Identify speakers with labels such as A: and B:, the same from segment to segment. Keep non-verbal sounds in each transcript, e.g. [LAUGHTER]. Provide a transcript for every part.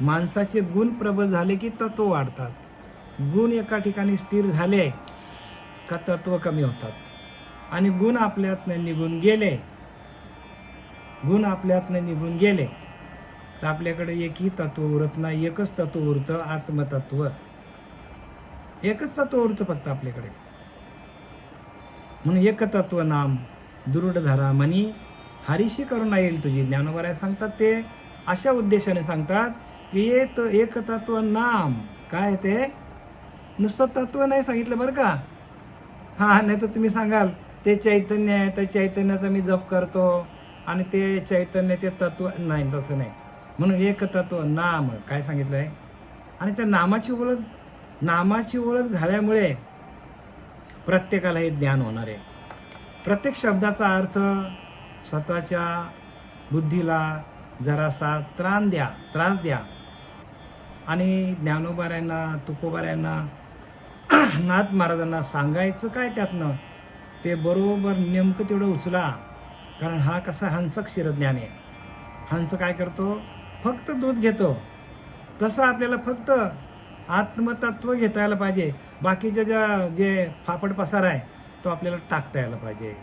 A: माणसाचे गुण प्रबल झाले की तत्व वाढतात. गुण एका ठिकाणी स्थिर झाले का तत्व कमी होतात. आणि गुण आपल्यातनं निघून गेले. गुण आपल्यातनं निघून गेले. तर आपल्याकडे एकही तत्व उरत नाही एकच तत्व उरतं आत्मतत्व. एकच तत्व उरतं फक्त आपल्याकडे. म्हणून एकतत्व नाम दृढ धरा म्हणी. हरीशी करून येईल तुझी. ज्ञानोबराय सांगतात ते. अशा उद्देशाने सांगतात की एक एकतत्व नाम. काय ते? नुसतं तत्व नाही सांगितलं बरं का? हां नाही तर तुम्ही सांगाल ते चैतन्य आहे त्या चैतन्याचा मी जप करतो आणि ते चैतन्य ते तत्व नाही तसं नाही. म्हणून एक तत्व नाम काय सांगितलं आहे? आणि त्या नामाची ओळख नामाची ओळख झाल्यामुळे प्रत्येकाला हे ज्ञान होणार आहे. प्रत्येक शब्दाचा अर्थ स्वतःच्या बुद्धीला जरासा त्राण द्या त्रास द्या. आणि ज्ञानोबाऱ्यांना तुकोबाऱ्यांना [CLEARS THROAT] नाथ महाराजांना सांगायचं काय त्यातनं? ते बरोबर नेमकं तेवढं उचला. कारण हा कसा हंस क्षीरज्ञान आहे. हंस काय करतो? फक्त दूध घेतो. तसं आपल्याला फक्त आत्मतत्व घेता यायला पाहिजे. बाकीच्या ज्या जे फापड पसार आहे तो आपल्याला टाकता यायला पाहिजे.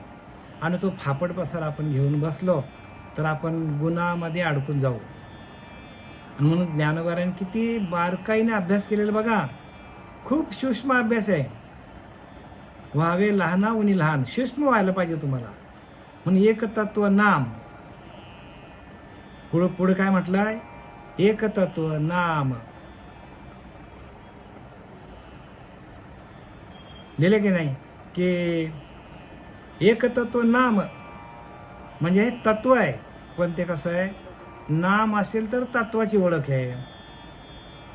A: आणि तो फापड पसार आपण घेऊन बसलो तर आपण गुन्हामध्ये अडकून जाऊ. आणि म्हणून ज्ञानोबाराने किती बारकाईने अभ्यास केलेला बघा. खूप सूक्ष्म अभ्यास आहे. व्हावे लहाना उनी लहान. सूक्ष्म व्हायला पाहिजे तुम्हाला. म्हणून एक तत्व नाम. पुढं पुढं काय म्हटलंय? एक तत्व नाम. लिहिले की नाही? की एक तत्व नाम. म्हणजे हे तत्व आहे. पण ते कसं आहे? नाम असेल तर तत्वाची ओळख आहे.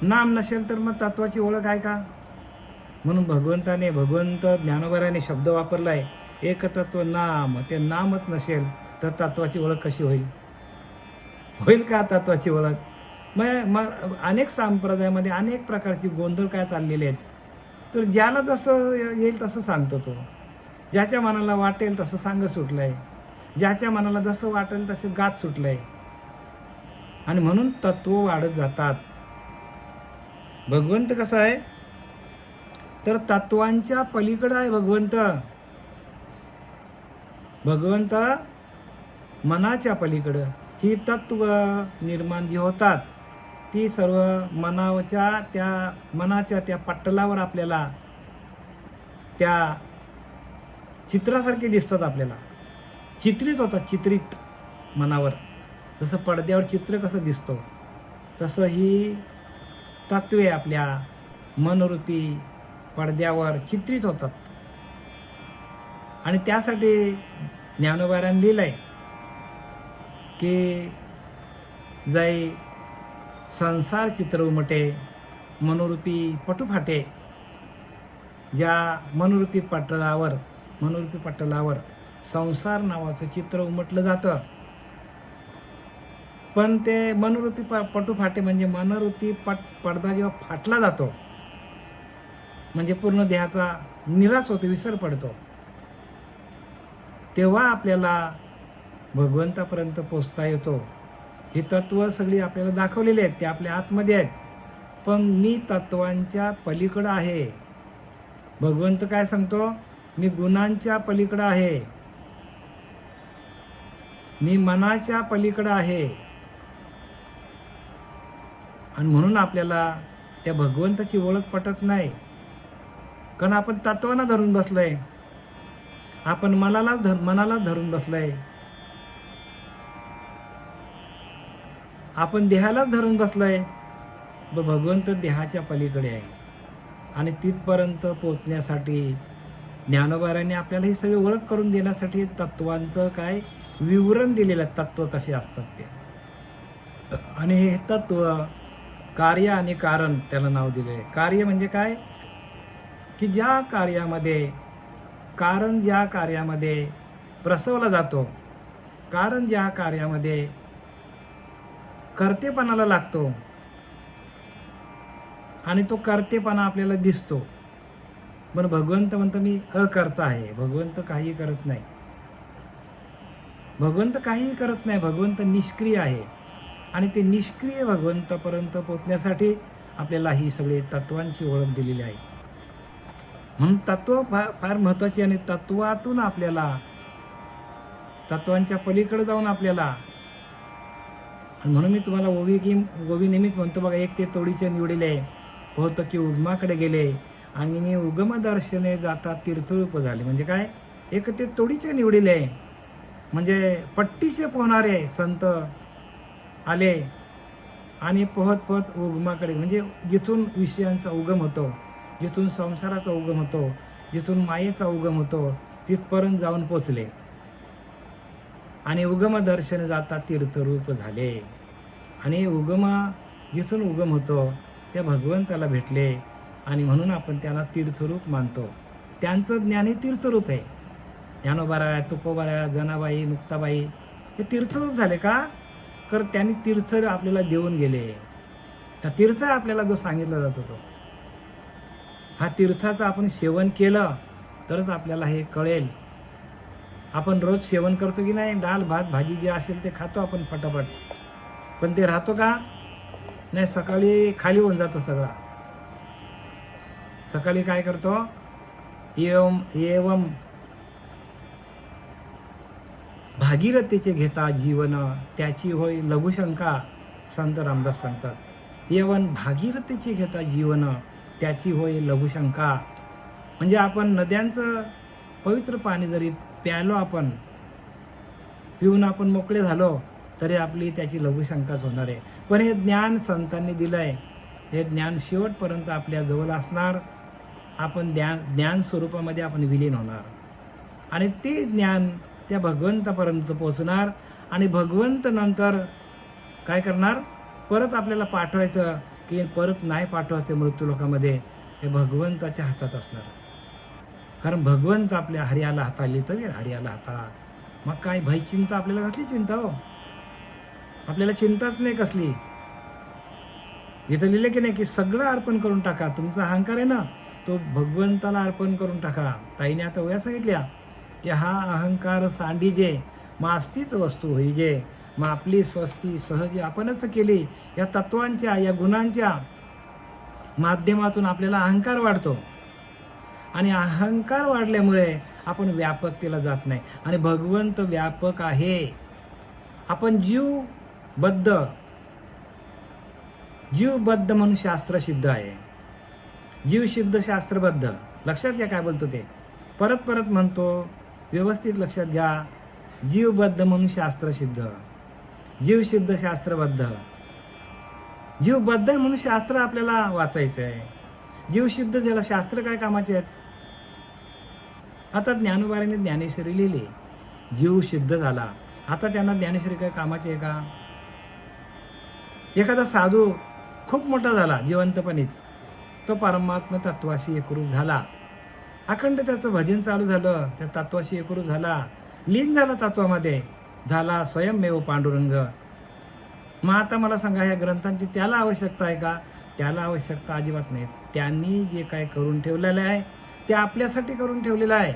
A: नाम नसेल तर मग तत्वाची ओळख आहे का? म्हणून भगवंताने भगवंत ज्ञानोबराने शब्द वापरला आहे एक नाम ते नामच नसेल तर तत्वाची ओळख कशी होईल? होईल का तत्वाची ओळख? मग मग अनेक संप्रदायामध्ये अनेक प्रकारची गोंधळ काय चाललेले आहेत? तर ज्याला जसं येईल तसं सांगतो तो. ज्याच्या मनाला वाटेल तसं सांग सुटलंय. ज्याच्या मनाला जसं वाटेल तसं गात सुटलंय. आणि म्हणून तत्व वाढत जातात. भगवंत कसं आहे? तर तत्वांच्या पलीकडं आहे भगवंत. भगवंत मनाच्या पलीकडं. ही तत्व निर्माण जी होतात ती सर्व मनाच्या त्या मनाच्या त्या पट्टलावर आपल्याला त्या चित्रासारखे दिसतात आपल्याला. चित्रित होतात चित्रित मनावर. जसं पडद्यावर चित्र कसं दिसतो तसं ही तत्वे आपल्या मनरूपी पडद्यावर चित्रित होतात. आणि त्यासाठी ज्ञानोबायरायने लिहिलं आहे की जाई संसार चित्र उमटे मनोरूपी पटुफाटे. ज्या मनोरूपी पटलावर मनोरूपी पटलावर संसार नावाचं चित्र उमटलं जातं. पण ते मनरूपी प पटुफाटे म्हणजे मनोरूपी पट पडदा जेव्हा फाटला जातो म्हणजे पूर्ण देहाचा निराश होतो विसर पडतो तेव्हा आपल्याला भगवंतापर्यंत पोचता येतो. ही तत्त्व सगळी आपल्याला दाखवलेली आहेत ते आपल्या आतमध्ये आहेत. पण मी तत्वांच्या पलीकडं आहे. भगवंत काय सांगतो? मी गुणांच्या पलीकडं आहे. मी मनाच्या पलीकडं आहे. आणि म्हणून आपल्याला त्या भगवंताची ओळख पटत नाही. कारण आपण तत्वांना धरून बसलोय. आपण मनालाच धर मनालाच धरून बसलोय. आपण देहालाच धरून बसलोय. ब भगवंत देहाच्या पलीकडे आहे. आणि तिथपर्यंत पोचण्यासाठी ज्ञानोबाराने आपल्याला ही सगळी ओळख करून देण्यासाठी तत्वांचं काय विवरण दिलेलं तत्व कसे असतात ते. आणि हे तत्व कार्य आणि कारण त्याला नाव दिले. आहे कार्य म्हणजे काय? की ज्या कार्यामध्ये कारण ज्या कार्यामध्ये प्रसवला जातो कारण ज्या कार्यामध्ये कर्तेपणाला लागतो आणि तो कर्तेपणा आपल्याला दिसतो. पण भगवंत म्हणतो मी अकर्ता आहे. भगवंत काही करत नाही. भगवंत काहीही करत नाही. भगवंत निष्क्रिय आहे. आणि ते निष्क्रिय भगवंतापर्यंत पोचण्यासाठी आपल्याला ही सगळी तत्वांची ओळख दिलेली आहे. म्हणून तत्व फार फार महत्त्वाची आणि तत्वातून आपल्याला तत्वांच्या पलीकडे जाऊन आपल्याला आणि म्हणून मी तुम्हाला ओवी की ओवी नेहमीच म्हणतो बघा एक ते तोडीचे निवडिले पोहतो की उगमाकडे गेले आणि उगम दर्शने जाता तीर्थरूप झाले. म्हणजे काय? एक ते तोडीचे निवडिले म्हणजे पट्टीचे पोहणारे संत आले आणि पोहत पोहत उगमाकडे म्हणजे जिथून विषयांचा उगम होतो जिथून संसाराचा उगम होतो जिथून मायेचा उगम होतो तिथपर्यंत जाऊन पोचले. आणि उगम दर्शन जाता तीर्थरूप झाले. आणि उगम जिथून उगम होतो त्या भगवंताला भेटले. आणि म्हणून आपण त्याला तीर्थरूप मानतो. त्यांचं ज्ञान हे तीर्थरूप आहे. ज्ञानोबाराय तुकोबाराय जनाबाई मुक्ताबाई हे तीर्थरूप झाले का? तर त्यांनी तीर्थ आपल्याला देऊन गेले. हा तीर्थ आपल्याला जो सांगितला जातो तो हा तीर्थाचं आपण सेवन केलं तरच आपल्याला हे कळेल. आपण रोज सेवन करतो की नाही? डाळ भात भाजी जे असेल ते खातो आपण फटाफट. पण ते राहतो का? नाही सकाळी खाली होऊन जातो सगळा. सकाळी काय करतो? एवम एवम भागीरथीचे घेता जीवन त्याची होय लघुशंका संत रामदास सांगतात. येवन भागीरथीचे घेता जीवन त्याची होय लघुशंका म्हणजे आपण नद्यांचं पवित्र पाणी जरी प्यालो आपण पिऊन आपण मोकळे झालो तरी आपली त्याची लघुशंकाच होणार आहे. पण हे ज्ञान संतांनी दिलं आहे हे ज्ञान शेवटपर्यंत आपल्या जवळ असणार. आपण ज्ञान ज्ञान स्वरूपामध्ये आपण विलीन होणार. आणि ते ज्ञान त्या भगवंतापर्यंत पोचणार आणि भगवंत नंतर काय करणार? परत आपल्याला पाठवायचं की परत नाही पाठवायचं मृत्यूलोकामध्ये हे भगवंताच्या हातात असणार. कारण भगवंत आपल्या हरियाला हाताली तर हरियाला हातात. मग काय भाई चिंता आपल्याला कसली चिंता हो? आपल्याला चिंताच नाही कसली. इथं लिहिलं की नाही की सगळं अर्पण करून टाका. तुमचा अहंकार आहे ना तो भगवंताला अर्पण करून टाका. ताईने आता वया सांगितल्या. की हा अहंकार सांडीजे मास्तीच वस्तू होईजे मग आपली स्वस्ती सहज आपणच केली या तत्वांच्या या गुणांच्या माध्यमातून आपल्याला अहंकार वाढतो. आणि अहंकार वाढल्यामुळे आपण व्यापकतेला जात नाही. आणि भगवंत व्यापक आहे. आपण जीवबद्ध जीवबद्ध म्हणून शास्त्र सिद्ध आहे. जीवसिद्ध शास्त्रबद्ध. लक्षात घ्या काय बोलतो ते. परत परत म्हणतो व्यवस्थित लक्षात घ्या. जीवबद्ध म्हणून शास्त्रसिद्ध जीवसिद्ध शास्त्रबद्ध. जीवबद्ध म्हणून शास्त्र आपल्याला वाचायचं आहे जीवसिद्ध ज्याला शास्त्र काय कामाचे आहेत? आता ज्ञानोबाराने ज्ञानेश्वरी लिहिली. जीव सिद्ध झाला. आता त्यांना ज्ञानेश्वरी काय कामाचे आहे का? एखादा साधू खूप मोठा झाला जिवंतपणीच. तो परमात्मा तत्वाशी एकरूप झाला. अखंड त्याचं भजन चालू झालं त्या तत्वाशी एकरूप झाला. लीन झाला तत्वामध्ये. झाला स्वयंमेव पांडुरंग. मग आता मला सांगा ह्या ग्रंथांची त्याला आवश्यकता आहे का? त्याला आवश्यकता अजिबात नाही. त्यांनी जे काय करून ठेवलेलं आहे ते आपल्यासाठी करून ठेवलेलं आहे.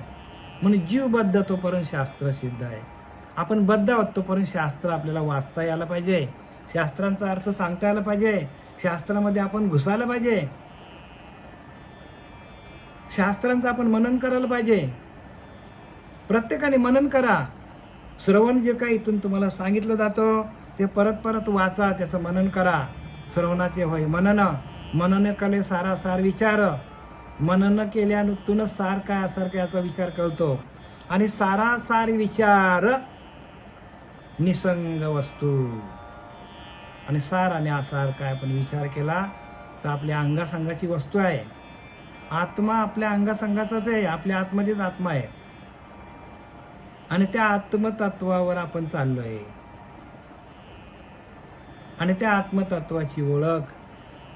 A: म्हणून जीवबद्ध तोपर्यंत शास्त्र सिद्ध आहे. आपण बद्ध आहोत तोपर्यंत शास्त्र आपल्याला वाचता यायला पाहिजे. शास्त्रांचा अर्थ सांगता यायला पाहिजे. शास्त्रामध्ये आपण घुसायला पाहिजे. शास्त्रांचं आपण मनन करायला पाहिजे. प्रत्येकाने मनन करा. श्रवण जे काही इथून तुम्हाला सांगितलं जातं ते परत परत वाचा त्याचं मनन करा. श्रवणाचे होय मनन. मनन कले सारा सार विचार. मनन केल्यानुतूनच सार काय असार का याचा विचार कळतो. आणि सारा सार विचार निसंग वस्तू. आणि सार आणि आसार काय आपण विचार केला तर आपल्या अंगासंगाची वस्तू आहे. आत्मा आपल्या अंगासंगाचाच आहे आपल्या आतमध्येच आत्मा आहे. आणि त्या आत्मतत्वावर आपण चाललो आहे आणि त्या आत्मतत्वाची ओळख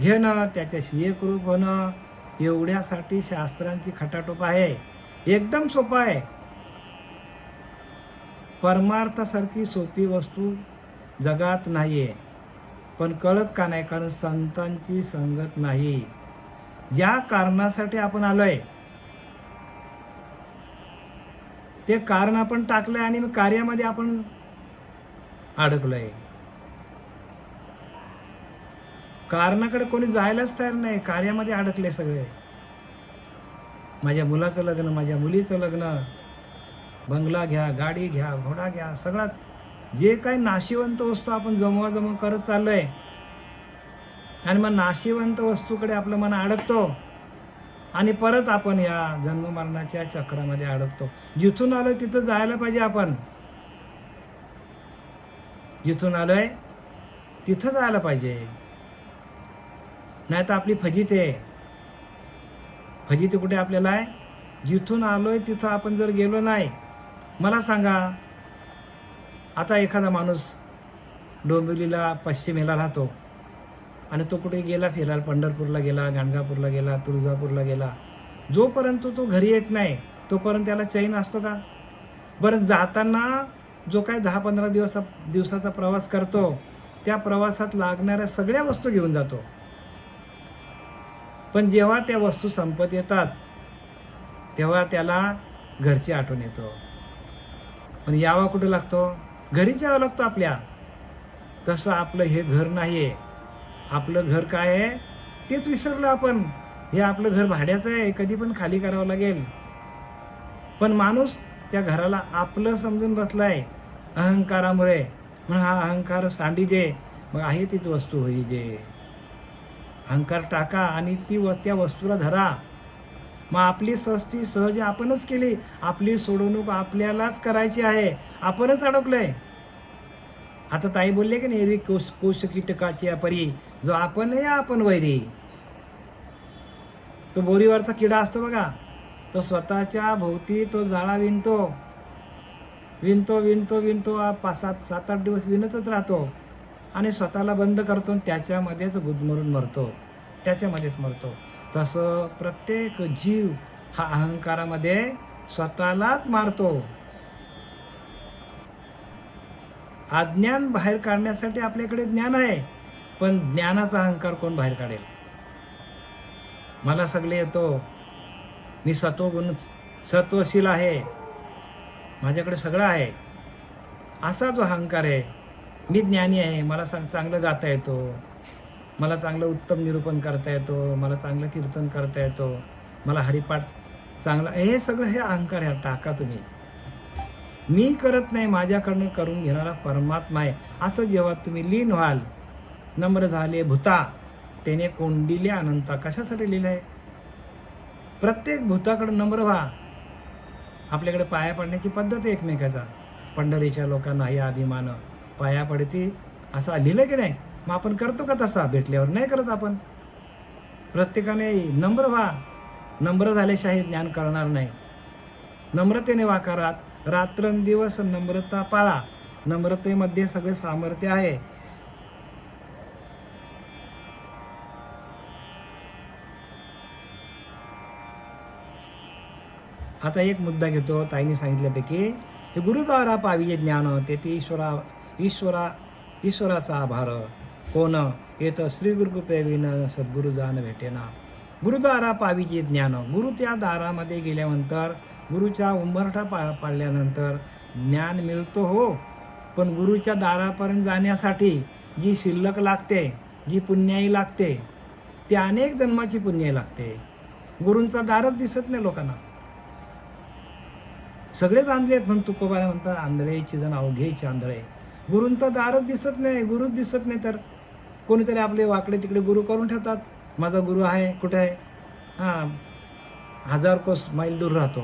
A: घेणं त्याच्याशी एकरूप होणं एवढ्यासाठी शास्त्रांची खटाटोप आहे. एकदम सोपं आहे. परमार्थासारखी सोपी वस्तू जगात नाही आहे पण कळत का नाही कारण संतांची संगत नाही? ज्या कारणासाठी आपण आलोय. ते कारण आपण टाकलंय आणि कार्यामध्ये आपण अडकलोय. कारणाकडे कोणी जायलाच तयार नाही कार्यामध्ये अडकले सगळे. माझ्या मुलाचं लग्न माझ्या मुलीचं लग्न बंगला घ्या गाडी घ्या घोडा घ्या सगळ्यात जे काही नाशिवंत वस्तू आपण जमवा करत चाललोय आणि मग नाशिवंत वस्तूकडे आपलं मन अडकतो. आणि परत आपण या जन्ममरणाच्या चक्रामध्ये अडकतो. जिथून आलो तिथं जायला पाहिजे आपण. जिथून आलोय तिथं जायला पाहिजे. नाही तर आपली फजिती आहे. फजिती कुठे आपल्याला आहे? जिथून आलोय तिथं आपण जर गेलो नाही. मला सांगा आता एखादा माणूस डोंबिवलीला पश्चिमेला राहतो. आणि तो कुठे गेला फिरायला पंढरपूरला गेला गाणगापूरला गेला तुळजापूरला गेला. जोपर्यंत तो घरी येत नाही तोपर्यंत त्याला चैन असतो का? बरं जाताना जो काय दहा पंधरा दिवसा दिवसाचा प्रवास करतो त्या प्रवासात लागणाऱ्या सगळ्या वस्तू घेऊन जातो. पण जेव्हा त्या वस्तू संपत येतात तेव्हा त्याला घरची आठवण येतो. पण यावा कुठं लागतो? घरीच यावं लागतो आपल्या. तसं आपलं हे घर नाही आहे आपलं घर काय आहे तेच विसरलं आपण. हे आपलं घर भाड्याचं आहे कधी पण खाली करावं लागेल. पण माणूस त्या घराला आपलं समजून बसलाय अहंकारामुळे. म्हणून हा अहंकार सांडी जे मग आहे तीच वस्तू होई जे अहंकार टाका आणि ती व त्या वस्तूला धरा. मग आपली सस्ती सहज आपणच केली. आपली सोडवणूक आपल्यालाच करायची आहे. आपणच अडकलोय. आता ताई बोलले की नाही एरवी कोश कोश कीटकाची परी. जो आपण आहे आपण वैरी. तो बोरीवरचा किडा असतो बघा. तो स्वतःच्या भोवती तो जाळा विणतो. विणतो विणतो विणतो पाच सात सात आठ दिवस विणतच राहतो. आणि स्वतःला बंद करतो आणि त्याच्यामध्येच गुदमरून मरतो. त्याच्यामध्येच मरतो. तसं प्रत्येक जीव हा अहंकारामध्ये स्वतःलाच मारतो. अज्ञान बाहेर काढण्यासाठी आपल्याकडे ज्ञान आहे. पण ज्ञानाचा अहंकार कोण बाहेर काढेल? मला सगळे येतो. मी सत्वगुण सत्वशील आहे. माझ्याकडे सगळं आहे. असा जो अहंकार आहे मी ज्ञानी आहे मला सांग चांगलं गाता येतो. मला चांगलं उत्तम निरूपण करता येतो. मला चांगलं कीर्तन करता येतो. मला हरिपाठ चांगला हे सगळं हे अहंकार आहे. टाका तुम्ही. मी करत नाही माझ्याकडनं करून घेणारा परमात्मा आहे. असं जेव्हा तुम्ही लीन व्हाल नम्र झाले भूता. त्याने कोंडिले अनंता. कशासाठी लिहिलं आहे प्रत्येक भूताकडे नम्र व्हा. आपल्याकडे पाया पडण्याची पद्धत आहे एकमेकाचा. पंढरीच्या लोकांना हे अभिमान. पाया पडती असं लिहिलं की नाही? मग आपण करतो का तसा? भेटल्यावर नाही करत आपण. प्रत्येकाने नम्र व्हा. नम्र झाल्याशिवाय ज्ञान कळणार नाही. नम्रतेने वाकारात. रात्रंदिवस नम्रता पाळा. नम्रतेमध्ये सगळे सामर्थ्य आहे. आता एक मुद्दा घेतो ताईने सांगितल्यापैकी हे गुरुद्वारा पाविये ज्ञान ते ईश्वरा ईश्वरा ईश्वराचा आभार. कोण? येतं श्री गुरुकृपेविन सद्गुरु जाण भेटेना. गुरुद्वारा पाविजे ज्ञान. गुरु त्या दारामध्ये गेल्यानंतर गुरुच्या उंबरठा पा पाडल्यानंतर ज्ञान मिळतो हो. पण गुरुच्या दारापर्यंत जाण्यासाठी जी शिल्लक लागते जी पुण्याई लागते ती अनेक जन्माची पुण्याई लागते. गुरूंचा दारच दिसत नाही लोकांना. सगळेच आंधळे आहेत म्हणून तुकोबाला म्हणतात आंधळेची जण अवघेचे आंधळे. गुरूंचा दारच दिसत नाही गुरुच दिसत नाही तर. कोणीतरी आपले वाकडे तिकडे गुरु करून ठेवतात. माझा गुरु आहे कुठे आहे? हां हजार कोस मैल दूर राहतो.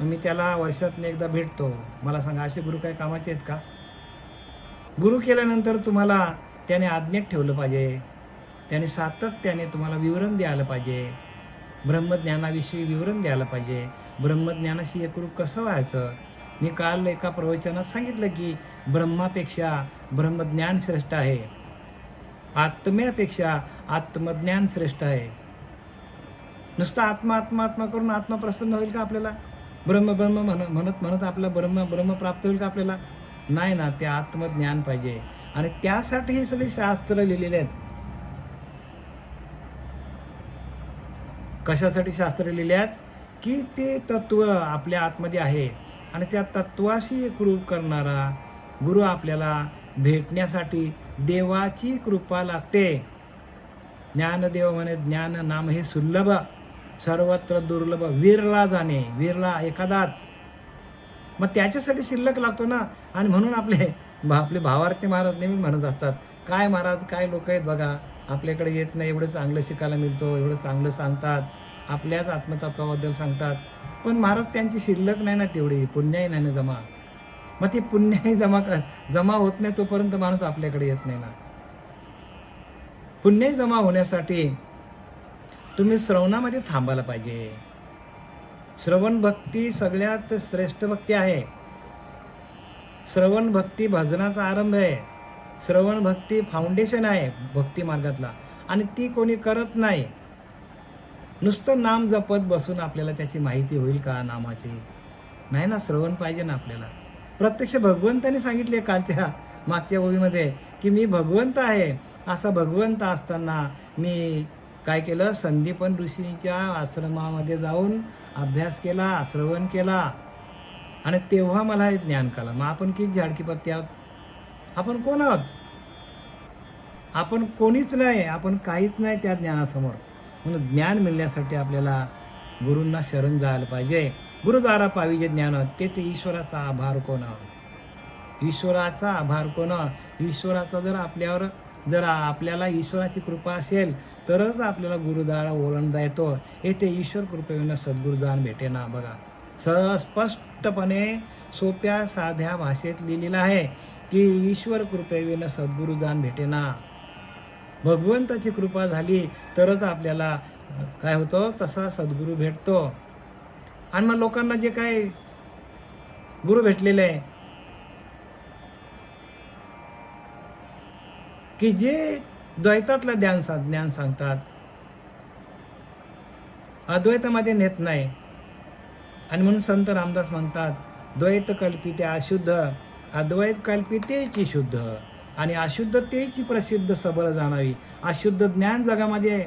A: मग मी त्याला वर्षातून एकदा भेटतो. मला सांगा असे गुरु काय कामाचे आहेत का? गुरु केल्यानंतर तुम्हाला त्याने आज्ञेत ठेवलं पाहिजे. त्याने सातत्याने तुम्हाला विवरण द्यायला पाहिजे. ब्रह्मज्ञानाविषयी विवरण द्यायला पाहिजे. ब्रह्मज्ञानाशी एकरूप कसं व्हायचं? मी काल एका प्रवचनात सांगितलं की ब्रह्मापेक्षा ब्रह्मज्ञान श्रेष्ठ आहे. आत्म्यापेक्षा आत्मज्ञान श्रेष्ठ आहे. नुसतं आत्मा आत्मा आत्मा करून आत्मा प्रसन्न होईल का आपल्याला? ब्रह्म ब्रह्म म्हण म्हणत म्हणत आपला ब्रह्म ब्रह्म प्राप्त होईल का आपल्याला? नाही ना ते आत्मज्ञान पाहिजे. आणि त्यासाठी हे सगळे शास्त्र लिहिलेले आहेत. कशासाठी शास्त्र लिहिले आहेत? की ते तत्व आपल्या आतमध्ये आहे आणि त्या तत्वाशी एकरूप करणारा गुरु आपल्याला भेटण्यासाठी देवाची कृपा लागते. ज्ञानदेव म्हणे ज्ञान नाम हे सुलभ सर्वत्र दुर्लभ विरला जाणे विरला एखादाच. मग त्याच्यासाठी शिल्लक लागतो ना. आणि म्हणून आपले भा आपले भावार्थी महाराज नेहमी म्हणत असतात काय महाराज काय लोक आहेत बघा आपल्याकडे येत नाही एवढं चांगलं शिकायला मिळतो एवढं चांगलं सांगतात. आपल्याच आत्मतत्वाबद्दल सांगतात. पण महाराज त्यांची शिल्लक नाही ना तेवढी पुण्याही नाही ना जमा. मग ती पुण्याही जमा क- जमा होत नाही तोपर्यंत माणूस आपल्याकडे येत नाही ना. पुण्याही जमा होण्यासाठी तुम्ही श्रवणामध्ये थांबायला पाहिजे. श्रवण भक्ती सगळ्यात श्रेष्ठ भक्ती आहे. श्रवण भक्ती भजनाचा आरंभ आहे. श्रवण भक्ती फाउंडेशन आहे भक्ती मार्गातला. आणि ती कोणी करत नाही. नुसतं नाम जपत बसून आपल्याला त्याची माहिती होईल का नामाची? नाही ना श्रवण पाहिजे ना आपल्याला. प्रत्यक्ष भगवंताने सांगितले कालच्या मागच्या ओळीमध्ये की मी भगवंत आहे. असा भगवंत असताना मी काय केलं? संदीपन ऋषीच्या आश्रमामध्ये जाऊन अभ्यास केला श्रवण केला. आणि तेव्हा मला हे ज्ञान कळलं. मग आपण किती झाडकी पत्ती आहोत? आपण कोण आहोत? आपण कोणीच नाही. आपण काहीच नाही त्या ज्ञानासमोर. म्हणून ज्ञान मिळण्यासाठी आपल्याला गुरूंना शरण जायला पाहिजे. गुरुद्वारा पाहिजे ज्ञान ते ते ईश्वराचा आभार कोण? ईश्वराचा आभार कोण? ईश्वराचा जर आपल्यावर जर आपल्याला ईश्वराची कृपा असेल तरच आपल्याला गुरुद्वारा ओळंडता येतो. हे ते ईश्वर कृपेविना सद्गुरू जाण भेटे ना बघा. स स्पष्टपणे सोप्या साध्या भाषेत लिहिलेलं आहे की ईश्वर कृपेविना सद्गुरू जाण भेटे ना. भगवंताची कृपा झाली तरच आपल्याला काय होतं? तसा सद्गुरू भेटतो. आणि मग लोकांना जे काय गुरु भेटलेले आहे की जे द्वैतातलं ज्ञान सा ज्ञान सांगतात अद्वैतामध्ये नेत नाही. आणि म्हणून संत रामदास म्हणतात द्वैत कल्पिते अशुद्ध अद्वैत कल्पितेची शुद्ध. आणि अशुद्धतेची प्रसिद्ध सबळ जाणावी. अशुद्ध ज्ञान जगामध्ये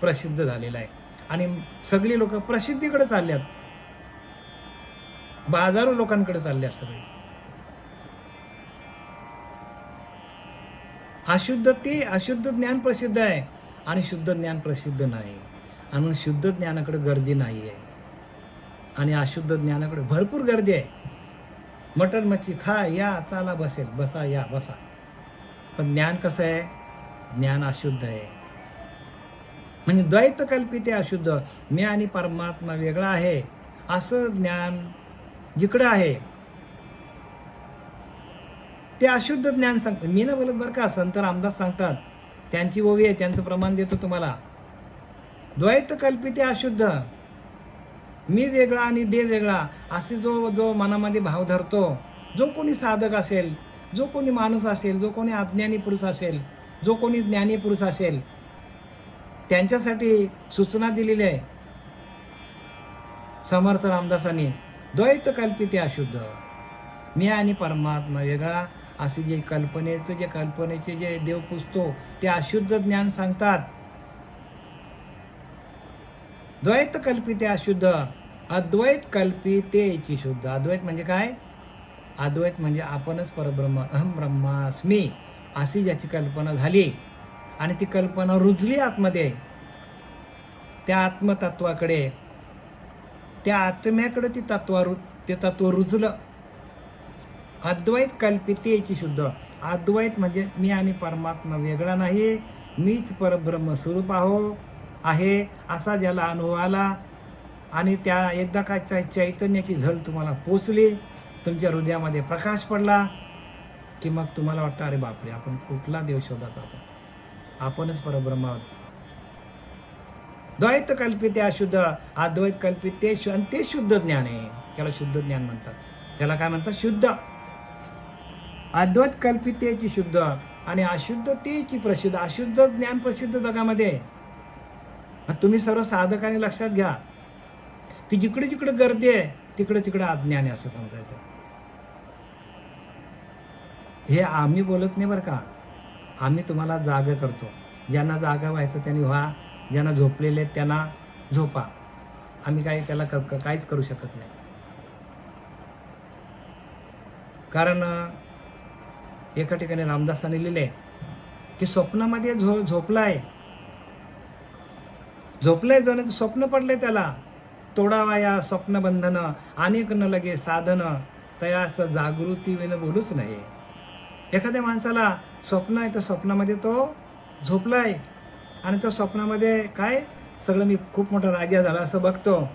A: प्रसिद्ध झालेलं आहे. आणि सगळी लोक प्रसिद्धीकडे चालल्यात. बाजारो लोकांकडे चालल्या सगळे. अशुद्ध ते अशुद्ध ज्ञान प्रसिद्ध आहे आणि शुद्ध ज्ञान प्रसिद्ध नाही. आणि शुद्ध ज्ञानाकडे गर्दी नाही आहे. आणि अशुद्ध ज्ञानाकडे भरपूर गर्दी आहे. मटण मच्छी खा या चाला बसेल. बसा या बसा. पण ज्ञान कसं आहे? ज्ञान अशुद्ध आहे. म्हणजे द्वैत कल्पिते अशुद्ध. मी आणि परमात्मा वेगळा आहे. असं ज्ञान जिकडं आहे. ते अशुद्ध ज्ञान सांगतात मी ना बोलत बरं का संत रामदास सांगतात. त्यांची ओवी आहे त्यांचं प्रमाण देतो तुम्हाला. द्वैत कल्पिते अशुद्ध. मी वेगळा आणि दे वेगळा असे जो जो मनामध्ये भाव धरतो जो कोणी साधक असेल जो कोणी माणूस असेल जो कोणी अज्ञानी पुरुष असेल जो कोणी ज्ञानी पुरुष असेल त्यांच्यासाठी सूचना दिलेली आहे. समर्थ रामदासांनी द्वैत कल्पिते अशुद्ध. मी आणि परमात्मा वेगळा असे जे कल्पनेचं जे कल्पनेचे जे देव पुजतो ते अशुद्ध ज्ञान सांगतात. द्वैत कल्पिते अशुद्ध अद्वैत कल्पितेची शुद्ध. अद्वैत म्हणजे काय? अद्वैत म्हणजे आपणच परब्रह्म अहम ब्रह्मास्मी अशी ज्याची कल्पना झाली. आणि ती कल्पना रुजली आतमध्ये. त्या आत्मतत्वाकडे त्या आत्म्याकडे ती तत्व ते तत्व रुजलं. अद्वैत कल्पितेची शुद्ध. अद्वैत म्हणजे मी आणि परमात्मा वेगळा नाही मीच परब्रह्म स्वरूप आहो आहे असा ज्याला अनुभव आला. आणि त्या एकदा का चैतन्याची झल तुम्हाला पोचली. तुमच्या हृदयामध्ये प्रकाश पडला की मग तुम्हाला वाटतं अरे बापरे आपण कुठला देव शोधाचा आपण आपणच परब्रह्म आहोत. द्वैत कल्पिते अशुद्ध अद्वैत कल्पित ते शु- आणि ते शुद्ध ज्ञान आहे. त्याला शुद्ध ज्ञान म्हणतात. त्याला काय म्हणतात? शुद्ध. अद्वैत कल्पितेची शुद्ध आणि अशुद्ध तेची प्रसिद्ध अशुद्ध ज्ञान प्रसिद्ध जगामध्ये. आहे. मग तुम्ही सर्व साधकाने लक्षात घ्या. की जिकडे जिकडे गर्दी आहे तिकडे तिकडे अज्ञान आहे असं समजायचं हे आम्ही बोलत नाही बरं का. आम्ही तुम्हाला जागा करतो. ज्यांना जागा व्हायचं त्यांनी व्हा ज्यांना झोपलेले त्यांना झोपा. आम्ही काही त्याला क- काहीच करू शकत नाही. कारण एका ठिकाणी रामदासाने लिहिले की स्वप्नामध्ये झो झोपलाय. झोपलंय जण स्वप्न पडले त्याला. तोडावा या अनेक न लगे साधनं तयास जागृती विन बोलूच नाही एखाद्या माणसाला स्वप्न आहे तर स्वप्नामध्ये तो झोपला आहे आणि त्या स्वप्नामध्ये काय? सगळं मी खूप मोठा राजा झाला असं बघतो.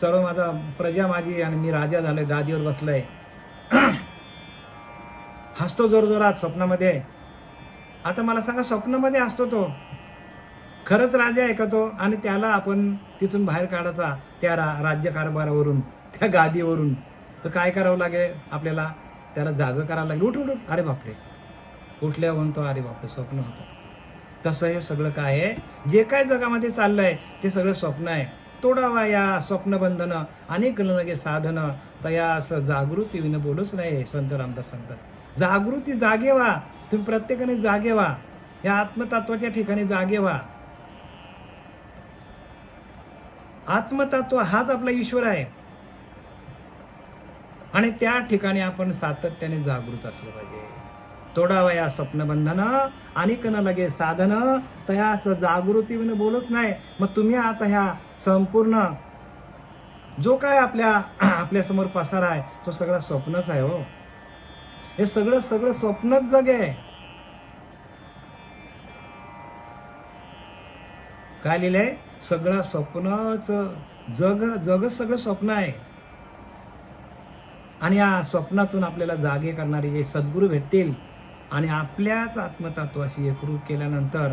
A: सर्व माझा प्रजा माझी आणि मी राजा झालोय गादीवर बसलोय. [CLEARS THROAT] हसतो जोरजोरात स्वप्नामध्ये. आता मला सांगा स्वप्नामध्ये असतो तो. खरंच राजा आहे का तो? आणि त्याला आपण तिथून बाहेर काढायचा त्या रा राज्यकारभारावरून त्या गादीवरून. तर काय करावं लागेल आपल्याला? त्याला जागं करायला लागलं. उठ उठ अरे बापरे. उठल्या म्हणतो अरे बापरे स्वप्न होतं. तसं हे सगळं काय आहे? जे काय जगामध्ये चाललं आहे ते सगळं स्वप्न आहे. तोडावा या स्वप्नबंधनं. अनेक लगे साधनं. तया असं जागृती विन बोलूच नाही संत रामदास सांगतात. जागृती जागे व्हा तुम्ही प्रत्येकाने जागे व्हा या आत्मतत्वाच्या ठिकाणी जागे व्हा आत्मतत्व हाच आपला ईश्वर आहे. आणि त्या ठिकाणी आपण सातत्याने जागृत असलं पाहिजे. तोडावा या स्वप्नबंधन आणि कन लगे साधन. तया जागृती विन बोलत नाही. मग तुम्ही आता ह्या संपूर्ण जो काय आपल्या आपल्यासमोर पसारा आहे तो सगळा स्वप्नच आहे हो. हे सगळं सगळं स्वप्नच जग. आहे काय लिहिलंय? सगळं स्वप्नच जग जगच सगळं स्वप्न आहे. आणि या स्वप्नातून आपल्याला जागे करणारे जे सद्गुरू भेटतील आणि आपल्याच आत्मतत्वाशी एकरूप केल्यानंतर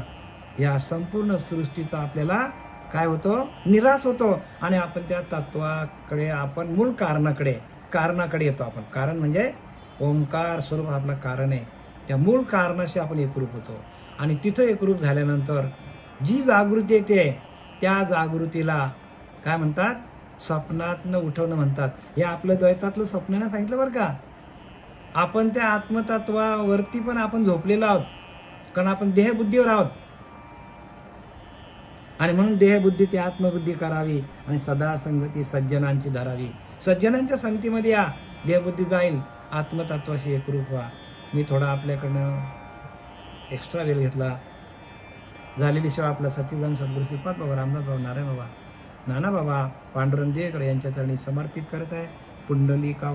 A: या संपूर्ण सृष्टीचा आपल्याला काय होतो? निराश होतो. आणि आपण त्या तत्वाकडे आपण मूळ कारणाकडे कारणाकडे येतो आपण. कारण म्हणजे ओंकार स्वरूप आपलं कारण आहे. त्या मूळ कारणाशी आपण एकरूप होतो. आणि तिथं एकरूप झाल्यानंतर जी जागृती येते त्या जागृतीला काय म्हणतात? स्वप्नातनं उठवणं म्हणतात. हे आपलं द्वैतातलं स्वप्नानं सांगितलं बरं का? आपण त्या आत्मतत्वावरती पण आपण झोपलेलो आहोत. कारण आपण देहबुद्धीवर आहोत. आणि म्हणून देहबुद्धी ती आत्मबुद्धी करावी आणि सदा संगती सज्जनांची धरावी. सज्जनांच्या संगतीमध्ये या. देहबुद्धी जाईल. आत्मतत्वाशी एकरूप व्हा. मी थोडा आपल्याकडनं एक्स्ट्रा वेळ घेतला. झालेली सेवा आपल्यासाठी सतीजन सद्गुरु श्रीपाद बाबा रामदास बाबा नारायण बाबा. नाना बाबा पांडुरंग देकडे यांच्या चरणी समर्पित करत आहे. पुंडलिका